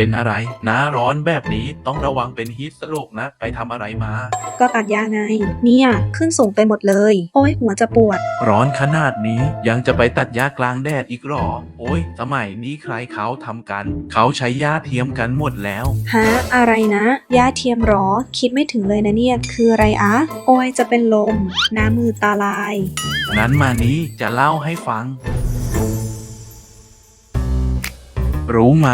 เป็นอะไรหน้าร้อนแบบนี้ต้องระวังเป็นฮีทสโตรกนะ ไปทำอะไรมา ก็ตัดยาไงเนี่ย ขึ้นสูงไปหมดเลย โอ้ยหัวจะปวด ร้อนขนาดนี้ยังจะไปตัดหญ้ากลางแดดอีกหรอ โอ้ยสมัยนี้ใครเขาทำกัน เขาใช้หญ้าเทียมกันหมดแล้ว ฮะ อะไรนะยาเทียมหรอ คิดไม่ถึงเลยนะเนี่ย คืออะไรอะโอ้ยจะเป็นลมหน้ามือตาลาย นั้นมานี้จะเล่าให้ฟัง รู้ไหม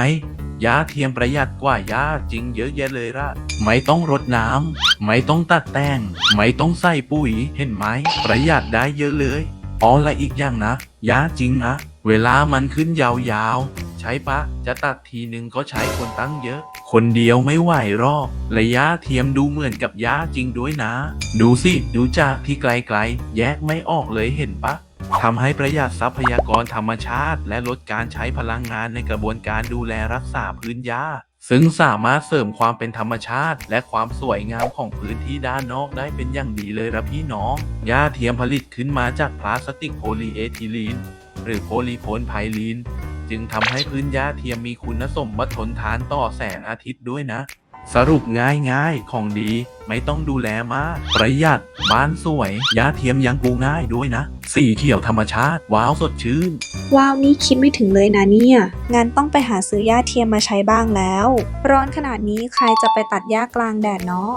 ยาเทียมประหยัดกว่ายาจริงเยอะแยะเลยละไม่ต้องรดน้ำ ไม่ต้องตัดแต่ง ไม่ต้องใส่ปุ๋ย เห็นไหม ประหยัดได้เยอะเลยอ๋อและอีกอย่างนะ ยาจริงนะ เวลามันขึ้นยาวๆ ใช้ปะ จะตัดทีนึงก็ใช้คนตั้งเยอะ คนเดียวไม่ไหวรอกระยะเทียมดูเหมือนกับยาจริงด้วยนะ ดูสิ ดูจากที่ไกลๆ แยกไม่ออกเลยเห็นปะ ทำให้ประหยัดทรัพยากรธรรมชาติ และลดการใช้พลังงานในกระบวนการดูแลรักษาพื้นหญ้าซึ่งสามารถเสริมความเป็นธรรมชาติ และความสวยงามของพื้นที่ด้านนอกได้เป็นอย่างดีเลยละพี่น้องหญ้าเทียมผลิตขึ้นมาจากพลาสติกโพลีเอทิลีน หรือโพลีโพนไพลีน จึงทำให้พื้นหญ้าเทียมมีคุณสมบัติทนทานต่อแสงอาทิตย์ด้วยนะ สรุปง่ายง่ายของดี ไม่ต้องดูแลมาก ประหยัด บ้านสวย ยาเทียมยังกูง่ายด้วยนะ สีเขียวธรรมชาติ ว้าวสดชื่น ว้าว นี่คิดไม่ถึงเลยนะเนี่ย งานต้องไปหาซื้อยาเทียมมาใช้บ้างแล้ว ร้อนขนาดนี้ใครจะไปตัดหญ้ากลางแดดเนาะ